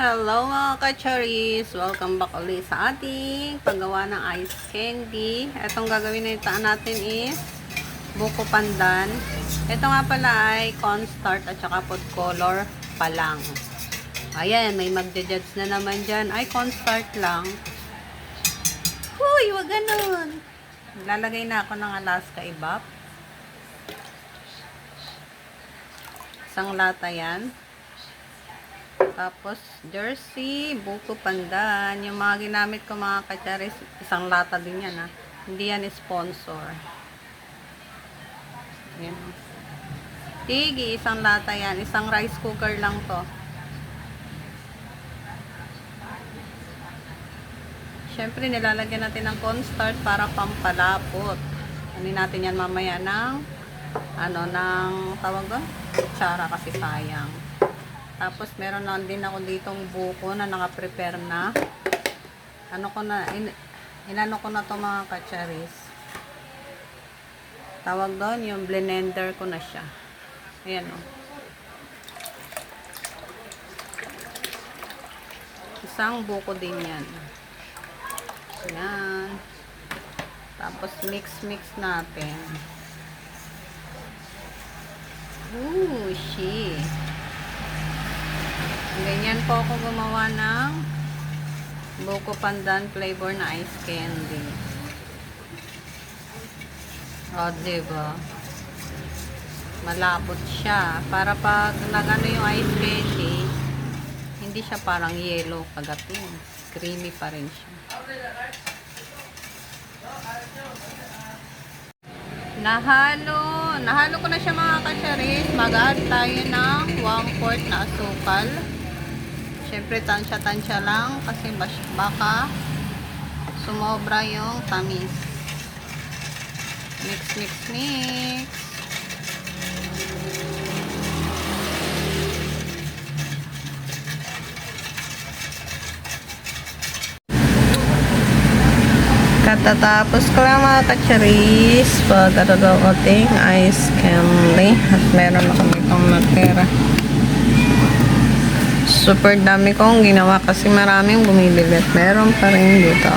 Hello mga kacharis! Welcome back ulit sa ating paggawa ng ice candy. Itong gagawin na itaan natin is buko pandan. Ito nga pala ay cornstarch at saka food color pa lang. Ayan, may magja-judge na naman dyan. Ay, cornstarch lang. Huy, wag ganun. Lalagay na ako ng Alaska Ibap. Isang lata yan. Tapos, jersey, buko pandan. Yung mga ginamit ko mga kacharis, isang lata din yan ha. Hindi yan sponsor. Yan. Tigi, isang lata yan. Isang rice cooker lang to. Siyempre, nilalagyan natin ng cornstarch para pampalapot. Ano natin yan mamaya ng ano, ng tawag doon? Kutsara kasi sayang. Tapos meron na din ako ditong buko na naka-prepare na. Ano ko na, in, inano ko na to mga kacharis. Tawag doon, yung blender ko na siya. Ayan o. Isang buko din yan. Ayan. Tapos mix-mix natin. Ooh, shit. Ganyan po ako gumawa ng buko pandan flavor na ice candy. O, diba? Malapot siya. Para pag nagano yung ice candy, hindi siya parang yellow kagating. Creamy pa rin siya. Nahalo. Nahalo ko na siya mga kasyaris. Mag-add tayo ng 1 quart na asukal. Siyempre, tansya-tansya lang kasi baka sumobra yung tamis. Mix, mix, mix. Katatapos ko lang mga kacharis pagkatagaw ating ice candy at meron ako itong natira super dami kong ginawa kasi maraming bumibili meron pa rin dito